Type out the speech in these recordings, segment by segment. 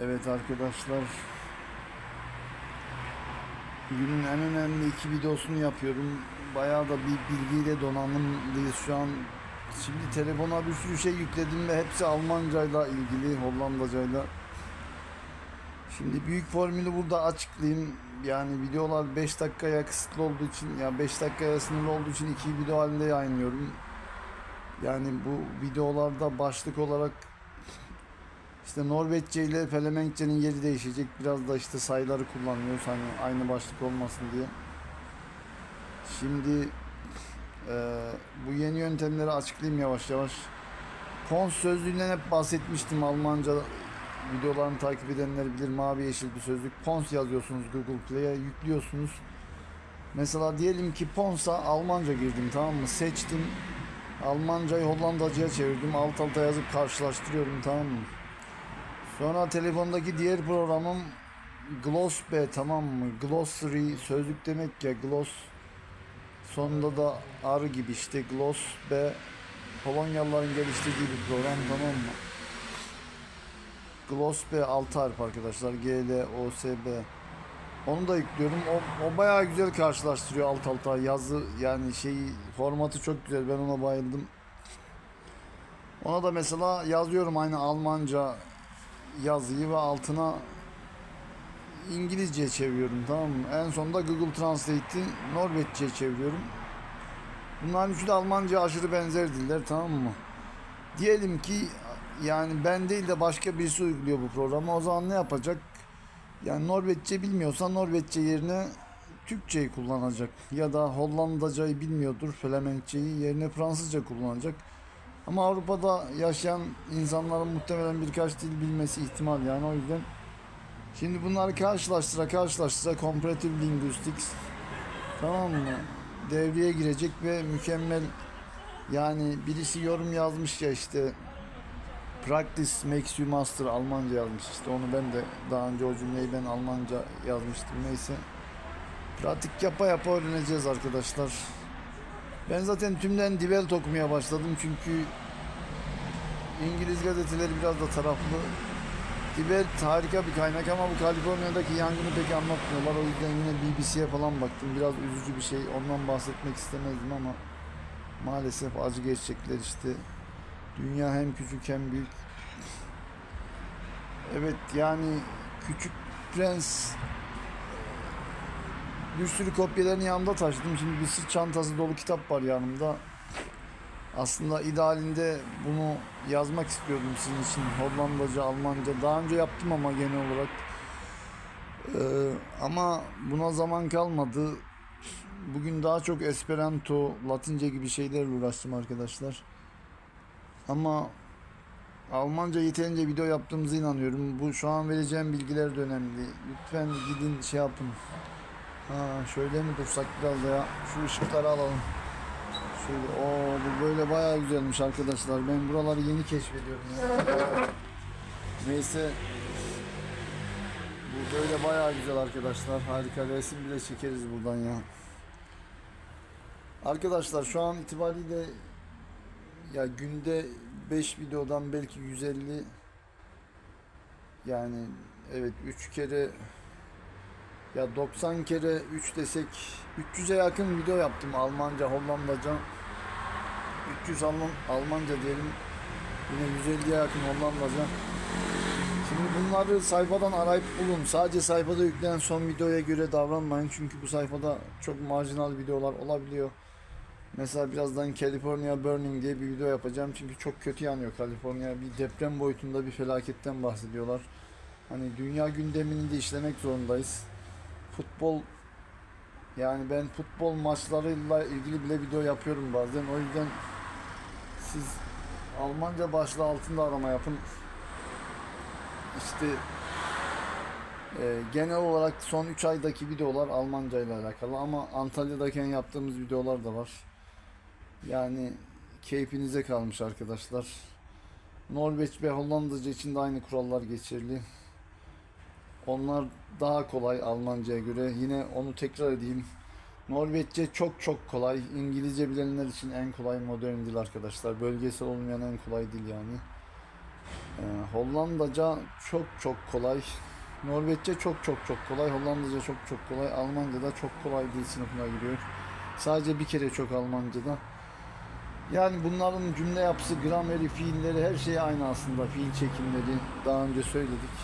Evet arkadaşlar. Günün en önemli iki videosunu yapıyorum. Bayağı da bir bilgiyle donanımlıyız şu an. Şimdi telefona bir sürü şey yükledim ve hepsi Almancayla ilgili, Hollandacayla. Şimdi büyük formülü burada açıklayayım. Yani videolar 5 dakikaya kısıtlı olduğu için, ya 5 dakikaya sınırlı olduğu için iki video halinde yayınlıyorum. Yani bu videolarda başlık olarak işte Norveççe ile Felemenkçe'nin yeri değişecek. Biraz da işte sayıları kullanıyoruz hani aynı başlık olmasın diye. Şimdi eee, bu yeni yöntemleri açıklayayım yavaş yavaş. Kons sözlüğünden hep bahsetmiştim Almanca videolarını takip edenler bilir mavi yeşil bir sözlük. Pons yazıyorsunuz Google Play'e yüklüyorsunuz. Mesela diyelim ki Pons'a Almanca girdim tamam mı? Seçtim. Almancayı Hollandacıya çevirdim. Alt alta yazıp karşılaştırıyorum tamam mı? Sonra telefondaki diğer programım Gloss B tamam mı? Glossary sözlük demek ya Gloss sonunda da R gibi işte Gloss B Polonyalıların geliştirdiği bir program tamam mı? Gloss B 6 harf arkadaşlar G L O S B onu da yüklüyorum. O, o bayağı güzel karşılaştırıyor alt alta yazı yani şeyi formatı çok güzel. Ben ona bayıldım. Ona da mesela yazıyorum aynı Almanca yazıyı ve altına İngilizce çeviriyorum tamam mı? En sonunda Google Translate'i Norveççe çeviriyorum. Bunların üçü de Almanca aşırı benzer diller tamam mı? Diyelim ki yani ben değil de başka birisi uyguluyor bu programı. O zaman ne yapacak? Yani Norveççe bilmiyorsa Norveççe yerine Türkçeyi kullanacak. Ya da Hollandacayı bilmiyordur, Flemenkçeyi yerine Fransızca kullanacak. Ama Avrupa'da yaşayan insanların muhtemelen birkaç dil bilmesi ihtimal yani o yüzden. Şimdi bunları karşılaştıra karşılaştıra comparative linguistics tamam mı? Devreye girecek ve mükemmel yani birisi yorum yazmış ya işte Practice makes you master Almanca yazmış işte onu ben de daha önce o cümleyi ben Almanca yazmıştım neyse. Pratik yapa yapa öğreneceğiz arkadaşlar. Ben zaten tümden Die Welt okumaya başladım çünkü İngiliz gazeteleri biraz da taraflı. Welt harika bir kaynak ama bu Kaliforniya'daki yangını pek anlatmıyorlar. O yüzden yine BBC'ye falan baktım. Biraz üzücü bir şey. Ondan bahsetmek istemezdim ama maalesef acı gerçekler işte. Dünya hem küçük hem büyük. Evet yani Küçük Prens bir sürü kopyalarını yanımda taşıdım. Şimdi bir sırt çantası dolu kitap var yanımda. Aslında idealinde bunu yazmak istiyordum sizin için. Hollandaca, Almanca. Daha önce yaptım ama genel olarak. Ee, ama buna zaman kalmadı. Bugün daha çok Esperanto, Latince gibi şeylerle uğraştım arkadaşlar. Ama Almanca yeterince video yaptığımıza inanıyorum. Bu şu an vereceğim bilgiler de önemli. Lütfen gidin şey yapın. Ha şöyle mi dursak biraz ya. Şu ışıkları alalım. Şöyle o bu böyle bayağı güzelmiş arkadaşlar. Ben buraları yeni keşfediyorum ya. Neyse. Bu böyle bayağı güzel arkadaşlar. Harika resim bile çekeriz buradan ya. Arkadaşlar şu an itibariyle ya günde 5 videodan belki 150 yani evet 3 kere ya 90 kere 3 desek 300'e yakın video yaptım Almanca, Hollandaca 300 Alman, Almanca diyelim yine 150'ye yakın Hollandaca Şimdi bunları sayfadan arayıp bulun. Sadece sayfada yüklenen son videoya göre davranmayın. Çünkü bu sayfada çok marjinal videolar olabiliyor. Mesela birazdan California Burning diye bir video yapacağım. Çünkü çok kötü yanıyor Kaliforniya. Bir deprem boyutunda bir felaketten bahsediyorlar. Hani dünya gündemini de işlemek zorundayız. Futbol yani ben futbol maçlarıyla ilgili bile video yapıyorum bazen. O yüzden siz Almanca başlığı altında arama yapın. İşte e, genel olarak son 3 aydaki videolar Almanca ile alakalı ama Antalya'dayken yaptığımız videolar da var. Yani keyfinize kalmış arkadaşlar. Norveç ve Hollandaca için de aynı kurallar geçerli. Onlar daha kolay Almanca'ya göre. Yine onu tekrar edeyim. Norveççe çok çok kolay. İngilizce bilenler için en kolay modern dil arkadaşlar. Bölgesel olmayan en kolay dil yani. Ee, Hollandaca çok çok kolay. Norveççe çok çok çok kolay. Hollandaca çok çok kolay. Almanca da çok kolay dil sınıfına giriyor. Sadece bir kere çok Almanca'da. Yani bunların cümle yapısı, grameri, fiilleri her şey aynı aslında. Fiil çekimleri daha önce söyledik.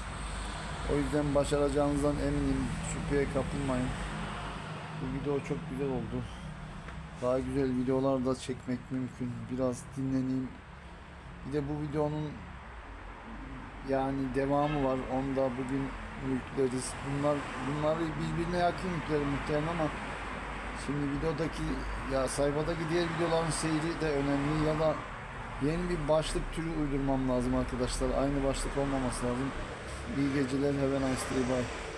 O yüzden başaracağınızdan eminim. Şüpheye kapılmayın. Bu video çok güzel oldu. Daha güzel videolar da çekmek mümkün. Biraz dinleneyim. Bir de bu videonun yani devamı var. Onu da bugün yükleriz. Bunlar bunları birbirine yakın yüklerim muhtemelen ama şimdi videodaki ya sayfadaki diğer videoların seyri de önemli ya da yeni bir başlık türü uydurmam lazım arkadaşlar. Aynı başlık olmaması lazım. İyi geceler. Have a nice day. Bye.